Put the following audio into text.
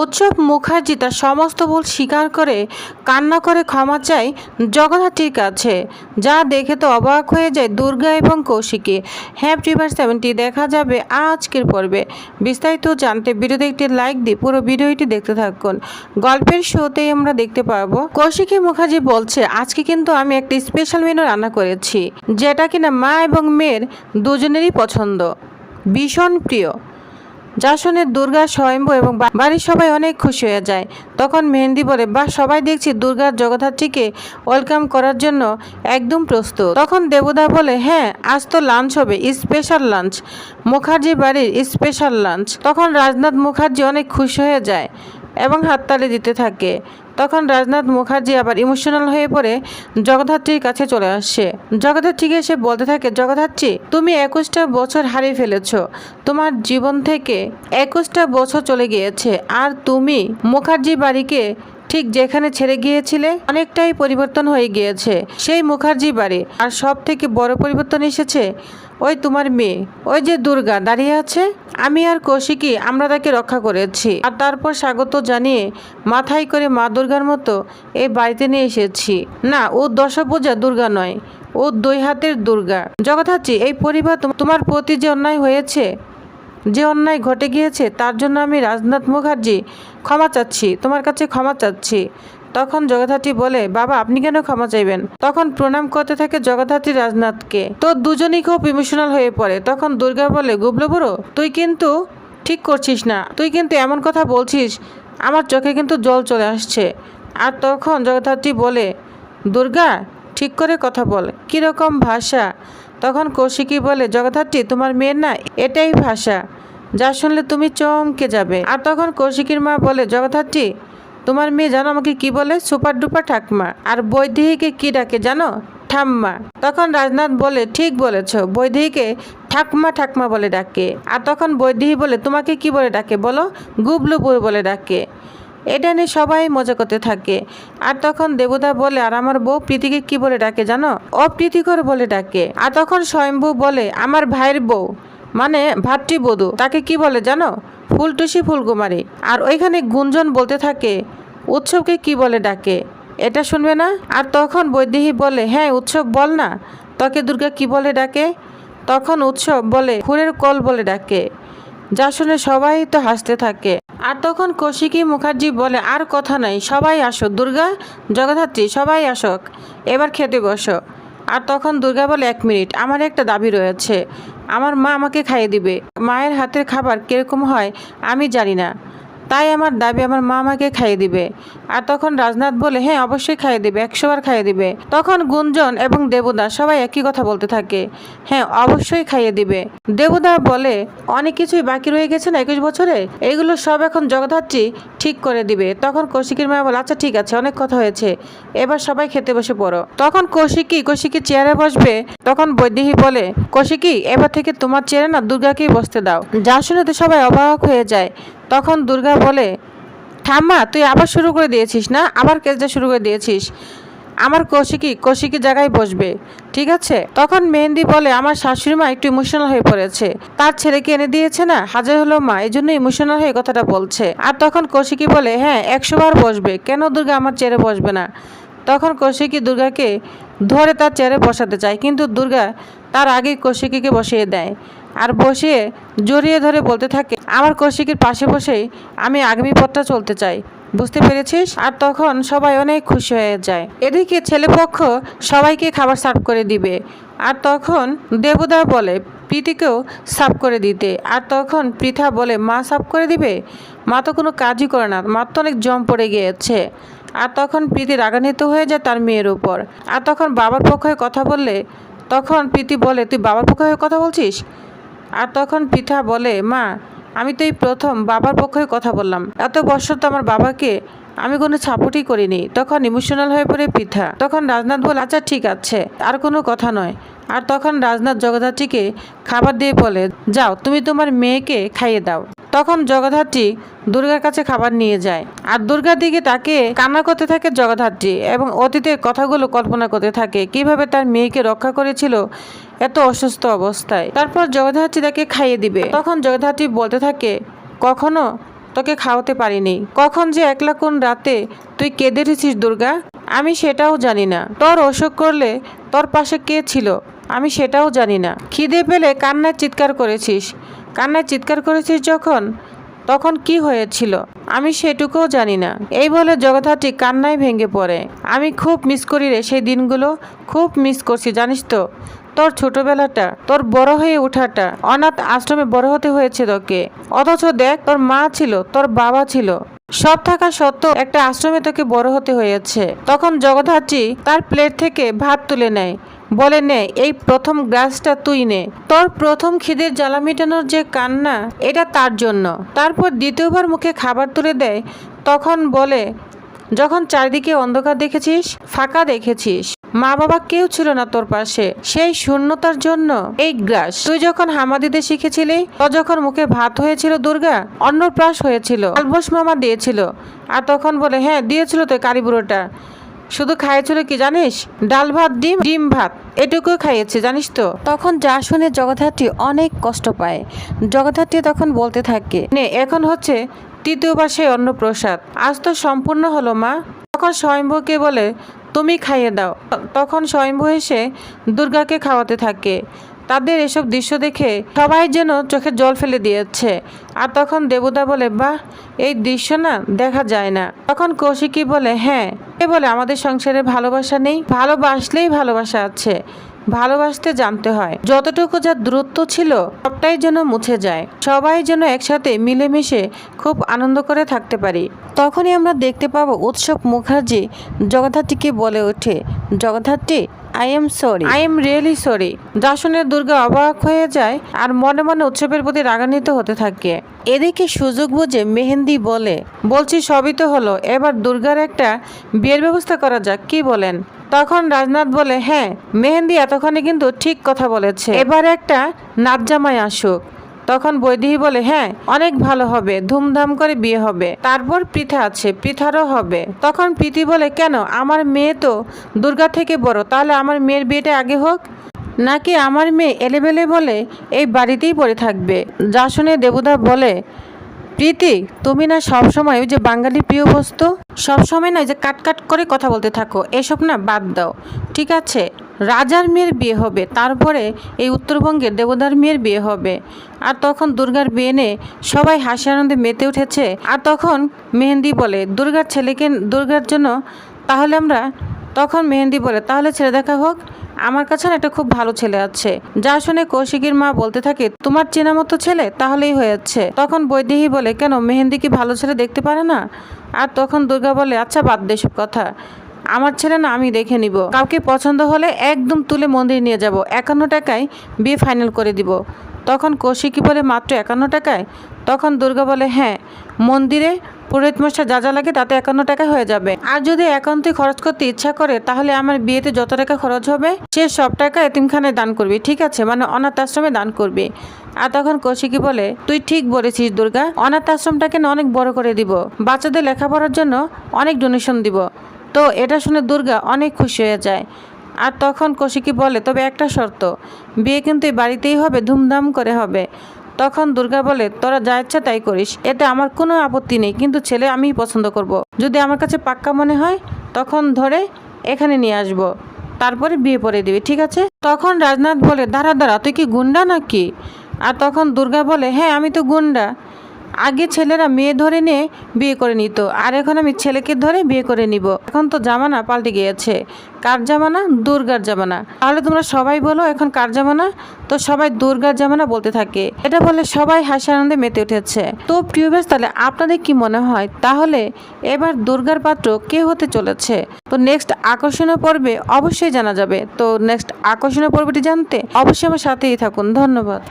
উৎসব মুখার্জি তার সমস্ত ভুল স্বীকার করে কান্না করে ক্ষমা চায় জগদ্ধাত্রীর কাছে। যা দেখে তো অবাক হয়ে যায় দুর্গা এবং কৌশিকী। হ্যাপি রিভার সেভেন্টি দেখা যাবে আজকের পর্বে। বিস্তারিত জানতে ভিডিওতে একটি লাইক দিয়ে পুরো ভিডিওটি দেখতে থাকুন। গল্পের শোতেই আমরা দেখতে পাবো, কৌশিকী মুখার্জি বলছে, আজকে কিন্তু আমি একটি স্পেশাল মেনু রান্না করেছি, যেটা কিনা মা এবং মেয়ের দুজনেরই পছন্দ। ভীষণ প্রিয়। যা শুনে দুর্গা স্বয়ম্ভু এবং বাড়ির সবাই অনেক খুশি হয়ে যায়। তখন মেহেন্দি বলে বা সবাই দেখছি দুর্গার জগদ্ধাত্রীকে ওয়েলকাম করার জন্য একদম প্রস্তুত। তখন দেবদা বলে হ্যাঁ আজ তো লাঞ্চ হবে স্পেশাল লাঞ্চ মুখার্জি বাড়ির স্পেশাল লাঞ্চ তখন রাজনাথ মুখার্জি অনেক খুশি হয়ে যায় এবং হাততালি দিতে থাকে। তখন রাজনাথ মুখার্জি আবার ইমোশনাল হয়ে পড়ে, জগদ্ধাত্রীর কাছে চলে আসে। জগদ্ধাত্রীকে এসে বলতে থাকে, জগদ্ধাত্রী, তুমি একুশটা বছর হারিয়ে ফেলেছ। তোমার জীবন থেকে একুশটা বছর চলে গিয়েছে। আর তুমি মুখার্জি বাড়িকে ঠিক যেখানে ছেড়ে গিয়েছিলে, অনেকটাই পরিবর্তন হয়ে গিয়েছে। সেই মুখার্জি বাড়ি। আর সব থেকে বড় পরিবর্তন এসেছে ওই তোমার মেয়ে, ওই যে দুর্গা দাঁড়িয়ে আছে। আমি আর কৌশিকী, আমরা তাকে রক্ষা করেছি। আর তারপর স্বাগত জানিয়ে মাথায় করে মা দুর্গার মতো এই বাড়িতে নিয়ে এসেছি। না, ও দশভূজা দুর্গা নয়, ও দুই হাতের দুর্গা। জগদ্ধাত্রী, এই পরিবার তোম- তোমার প্রতি যে অন্যায় হয়েছে, যে অন্যায় ঘটে গিয়েছে, তার জন্য আমি রাজনাথ মুখার্জি ক্ষমা চাচ্ছি, তোমার কাছে ক্ষমা চাচ্ছি। তখন জগদ্ধাত্রী বলে, বাবা, আপনি কেন ক্ষমা চাইবেন? তখন প্রণাম করতে থাকে জগদ্ধাত্রী রাজনাথকে। তো দুজনেই খুব ইমোশনাল হয়ে পড়ে। তখন দুর্গা বলে, গুবলো বুড়ো, তুই কিন্তু ঠিক করছিস না। তুই কিন্তু এমন কথা বলছিস, আমার চোখে কিন্তু জল চলে আসছে। আর তখন জগদ্ধাত্রী বলে, দুর্গা, ঠিক করে কথা বল। কীরকম ভাষা? তখন কৌশিকী বলে, জগদ্ধাত্রী, তোমার মেয়ের না এটাই ভাষা। যা শুনলে তুমি চমকে যাবে। আর তখন কৌশিকীর মা বলে, জগদ্ধাত্রী তোমার মেয়ে জানো আমাকে কি বলে? সুপার ডুপার ঠাকমা। আর বৈদেহীকে কি ডাকে জানো? ঠাম্মা। তখন রাজনাথ বলে, ঠিক বলেছ। বৈদেহীকে ঠাকমা ঠাকমা বলে ডাকে। আর তখন বৈদেহী বলে, তোমাকে কি বলে ডাকে বলো? গুবলু বুড়ো বলে ডাকে। এটা নিয়ে সবাই মজা করতে থাকে। আর তখন দেবতা বলে, আর আমার বউ প্রীতিকে কি বলে ডাকে জানো? অপ্রীতিকর বলে ডাকে। আর তখন স্বয়ম্ভু বলে, আমার ভাইয়ের বউ। মানে ভাতৃবধূ। তাকে কি বলে জানো? ফুলটুসি ফুলকুমারী আর ওইখানে গুঞ্জন বলতে থাকে, উৎসবকে কি বলে ডাকে? এটা শুনবে না? আর তখন বৈদেহী বলে হ্যাঁ উৎসব বল না। তোকে দুর্গা কি বলে ডাকে? তখন উৎসব বলে, ফুলের কল বলে ডাকে। যা শুনে সবাই তো হাসতে থাকে। আর তখন কৌশিকী মুখার্জি বলে, আর কথা নাই, সবাই আসো দুর্গা, জগদ্ধাত্রী, সবাই আসক। এবার খেতে বসো। আর তখন দুর্গা বলে, এক মিনিট, আমার একটা দাবি রয়েছে। আমার মা আমাকে খাইয়ে দিবে। মায়ের হাতের খাবার কীরকম হয় আমি জানি না। তাই আমার দাবি আমার মা আমাকে খাইয়ে দিবে। আর তখন রাজনাথ বলে হ্যাঁ অবশ্যই খাইয়ে দিবে একশো বার খাইয়ে দিবে। তখন গুঞ্জন এবং দেবদা সবাই একই কথা বলতে থাকে। হ্যাঁ অবশ্যই খাইয়ে দিবে। দেবদা বলে, অনেক কিছুই বাকি রয়ে গেছে না একুশ বছরে? এগুলো সব এখন জগদ্ধাত্রী ঠিক করে দিবে। তখন কৌশিকের মা বলে আচ্ছা ঠিক আছে, অনেক কথা হয়েছে। এবার সবাই খেতে বসে পড়ো। তখন কৌশিকী কৌশিকী চেয়ারে বসবে। তখন বৈদেহী বলে, কৌশিকী, এবার থেকে তোমার চেয়ারে না দুর্গাকেই বসতে দাও। যা শুনে তো সবাই অবাক হয়ে যায়। তখন দুর্গা বলে, ঠাম্মা, তুই আবার শুরু করে দিয়েছিস না? আবার কেসটা শুরু করে দিয়েছিস? আমার কৌশিকী কৌশিকী জায়গায় বসবে, ঠিক আছে? তখন মেহেন্দি বলে, আমার শাশুড়ি মা একটু ইমোশনাল হয়ে পড়েছে। তার ছেলেকে এনে দিয়েছে না? হাজার হলো মা এই জন্য ইমোশনাল হয়ে কথাটা বলছে। আর তখন কৌশিকী বলে হ্যাঁ একশো বার বসবে। কেন দুর্গা আমার চেয়ারে বসবে না? তখন কৌশিকী দুর্গাকে ধরে তার চেয়ারে বসাতে চায়, কিন্তু দুর্গা তার আগেই কৌশিকীকে বসিয়ে দেয়। আর বসিয়ে জড়িয়ে ধরে বলতে থাকে, আমার কৌশিকীর পাশে বসেই আমি আগামী পথটা চলতে চাই। বুঝতে পেরেছিস? আর তখন সবাই অনেক খুশি হয়ে যায়। এদিকে ছেলেপক্ষ সবাইকে খাবার সার্ভ করে দিবে। আর তখন দেবদা বলে, প্রীতিকেও সাফ করে দিতে। আর তখন পৃথা বলে, মা সাফ করে দিবে? মা তো কোনো কাজই করে না মার তো অনেক জম পড়ে গিয়েছে। আর তখন প্রীতি রাগান্বিত হয়ে যায় তার মেয়ের উপর। আর তখন বাবার পক্ষ কথা বললে, তখন প্রীতি বলে, তুই বাবার পক্ষ কথা বলছিস? আর তখন পিঠা বলে, মা, আমি তো এই প্রথম বাবার পক্ষে কথা বললাম। এত বছর তো আমার বাবাকে আমি কোনো সাপোর্টই করিনি। তখন ইমোশনাল হয়ে পড়ে পিঠা তখন রাজনাথ বলে আচ্ছা ঠিক আছে, আর কোনো কথা নয়। আর তখন রাজনাথ জগদ্ধাত্রীকে খাবার দিয়ে বলে, যাও, তুমি তোমার মেয়েকে খাইয়ে দাও। তখন জগদ্ধাত্রী দুর্গার কাছে খাবার নিয়ে যায়। আর দুর্গার দিকে তাকে কান্না করতে থাকে জগদ্ধাত্রী এবং অতীতের কথাগুলো কল্পনা করতে থাকে, কীভাবে তার মেয়েকে রক্ষা করেছিল এত অসুস্থ অবস্থায়। তারপর জগদ্ধাত্রী তাকে খাইয়ে দিবে। তখন জগদ্ধাত্রী বলতে থাকে, কখনো তোকে খাওয়াতে পারিনি। কখন যে একলা কোন রাতে তুই কেঁদে উঠেছিস দুর্গা? আমি সেটাও জানি না। তোর অসুখ করলে তোর পাশে কে ছিল? আমি সেটাও জানি না। খিদে পেলে কান্নায় চিৎকার করেছিস। কান্নায় চিৎকার করেছিস যখন তখন কি হয়েছিল? আমি সেটুকুও জানি না। এই বলে জগদ্ধাত্রী কান্নায় ভেঙে পড়ে। আমি খুব মিস করি রে সেই দিনগুলো। খুব মিস করছি, জানিস তো। তোর ছোটবেলাটা, তোর বড় হয়ে ওঠাটা। অনাথ আশ্রমে বড় হতে হয়েছে তোকে। অথচ দেখ, তোর মা ছিল, তোর বাবা ছিল। সব থাকা সত্ত্বেও একটা আশ্রমে তোকে বড় হতে হয়েছে। তখন জগদ্ধাত্রী তার প্লেট থেকে ভাত তুলে নেয়। বলে, নে, এই প্রথম গ্লাসটা তুই নে। তোর প্রথম খিদের জ্বালা মেটানোর যে কান্না, এটা তার জন্য। তারপর দ্বিতীয়বার মুখে খাবার তুলে দেয়। তখন বলে যখন চারিদিকে অন্ধকার দেখেছিস, ফাঁকা দেখেছিস। মা বাবা কেউ ছিল না তোর পাশে। সেই শূন্যতার জন্য এই গ্রাস। তুই যখন হামা দিতে শিখেছিলি তোর যখন মুখে ভাত হয়েছিল দুর্গা অন্নপ্রাস হয়েছিল আলবস মামা দিয়েছিল। আর তখন বলে হ্যাঁ দিয়েছিল তো কারিবুড়োটা। শুধু খাইয়েছিল কি জানিস? ডাল ভাত ডিম ডিম ভাত এটুকু খাইয়েছে জানিস তো। তখন যা শুনে জগদ্ধাত্রী অনেক কষ্ট পায়। জগদ্ধাত্রী তখন বলতে থাকে নে এখন হচ্ছে তৃতীয় তৃতীয়বার সেই অন্নপ্রসাদ। আজ তো সম্পূর্ণ হলো মা। তখন স্বয়ম্ভুকে বলে তুমি খাইয়ে দাও। তখন স্বয়ম্ভু এসে দুর্গাকে খাওয়াতে থাকে। তাদের এসব দৃশ্য দেখে সবাই যেন চোখে জল ফেলে দিয়েছে। আর তখন দেবতা বলে বাহ এই দৃশ্য না দেখা যায় না। তখন কৌশিকী বলে হ্যাঁ বলে, আমাদের সংসারে ভালোবাসা নেই। ভালোবাসলেই ভালোবাসা আছে। ভালোবাসতে জানতে হয়, যতটুকু যা দূরত্ব ছিল, সবটাই যেন মুছে যায়। সবাই যেন একসাথে মিলেমিশে খুব আনন্দ করে থাকতে পারি। তখনই আমরা দেখতে পাবো উৎসব মুখার্জি জগদ্ধাত্রীকে বলে ওঠে, Jagaddhatri I am sorry I am really sorry যা শুনে দুর্গা অবাক হয়ে যায় আর মনে মনে উৎসবের প্রতি রাগান্বিত হতে থাকে। এদিকে সুযোগ বুঝে মেহেন্দি বলে, বলছি সবই তো হলো, এবার দুর্গার একটা বিয়ের ব্যবস্থা করা যাক, কি বলেন? তখন রাজনাথ বলে হ্যাঁ মেহেন্দি এতক্ষণে কিন্তু ঠিক কথা বলেছে। এবার একটা নাচ জামাই আসুক। তখন বৈদেহী বলে হ্যাঁ অনেক ভালো হবে, ধুমধাম করে বিয়ে হবে, তারপর পৃথা আছে পৃথারও হবে। তখন প্রীতি বলে, কেন? আমার মেয়ে তো দুর্গা থেকে বড়, তাহলে আমার মেয়ের বিয়েটা আগে হোক? নাকি আমার মেয়ে এলেবেলে বলে, এই বাড়িতেই পড়ে থাকবে। যা শুনে দেবুদা বলে প্রীতি, তুমি না সবসময় ওই যে বাঙালি প্রিয় বস্তু? সবসময় না যে কাট কাট করে কথা বলতে থাকো। এসব না বাদ দাও। ঠিক আছে, রাজার মেয়ের বিয়ে হবে, তারপরে এই উত্তরবঙ্গের দেবদার মেয়ের বিয়ে হবে। আর তখন দুর্গার বিয়ে নিয়ে সবাই হাসি আনন্দে মেতে উঠেছে। আর তখন মেহেন্দি বলে, দুর্গার ছেলেকে, দুর্গার জন্য তাহলে আমরা, তখন মেহেন্দি বলে, তাহলে ছেলে দেখা হোক। আমার কাছে একটা খুব ভালো ছেলে আছে। যা শুনে কৌশিকীর মা বলতে থাকে, তোমার চেনা মতো ছেলে? তাহলেই হয়েছে তখন বৈদেহী বলে, কেন, মেহেন্দি কি ভালো ছেলে দেখতে পারে না? আর তখন দুর্গা বলে আচ্ছা বাদ দে সব কথা। আমার ছেলে না, আমি দেখে নিব। কাউকে পছন্দ হলে একদম তুলে মন্দির নিয়ে যাব। একান্ন টাকায় বিয়ে ফাইনাল করে দিব। তখন কৌশিকী বলে, মাত্র একান্ন টাকায়? তখন দুর্গা বলে হ্যাঁ মন্দিরে পুরোহিত মশাই যা যা লাগে তাতে একান্ন টাকা হয়ে যাবে। আর যদি একান্তই খরচ করতে ইচ্ছা করে, তাহলে আমার বিয়েতে যত টাকা খরচ হবে, সে সব টাকা এতিমখানায় দান করবি, ঠিক আছে? মানে অনাথ আশ্রমে দান করবি। আর তখন কৌশিকী বলে, তুই ঠিক বলেছিস, দুর্গা। অনাথ আশ্রমটাকে না অনেক বড় করে দিব। বাচ্চাদের লেখাপড়ার জন্য অনেক ডোনেশন দিব। তো এটা শুনে দুর্গা অনেক খুশি হয়ে যায়। আর তখন কৌশিকী বলে, তবে একটা শর্ত। বিয়ে কিন্তু এই বাড়িতেই হবে, ধুমধাম করে হবে। তখন দুর্গা বলে, তোরা যা ইচ্ছা তাই করিস এতে আমার কোনো আপত্তি নেই, কিন্তু ছেলে আমি পছন্দ করব। যদি আমার কাছে পাক্কা মনে হয়, তখন ধরে এখানে নিয়ে আসব। তারপরে বিয়ে পরে দিবি, ঠিক আছে তখন রাজনাথ বলে, দাঁড়া দাঁড়া, তুই কি গুন্ডা নাকি আর তখন দুর্গা বলে হ্যাঁ আমি তো গুন্ডা আগে ছেলেরা মেয়ে ধরে নিয়ে বিয়ে করে নিত, আর এখন আমি ছেলেকে ধরে বিয়ে করে নিব। এখন তো জামানা পাল্টে গিয়েছে। কার জামানা? দুর্গার জামানা। তাহলে তোমরা সবাই বলো, এখন কার জামানা? তো সবাই দুর্গার জামানা বলতে থাকে। এটা বলে সবাই হাসি আনন্দে মেতে উঠেছে। তো প্রিয় ব্যাস তাহলে আপনাদের কি মনে হয়? তাহলে এবার দুর্গার পাত্র কে হতে চলেছে? তো নেক্সট আকর্ষণীয় পর্বে অবশ্যই জানা যাবে। তো নেক্সট আকর্ষণীয় পর্বটি জানতে অবশ্যই আমার সাথেই থাকুন। ধন্যবাদ।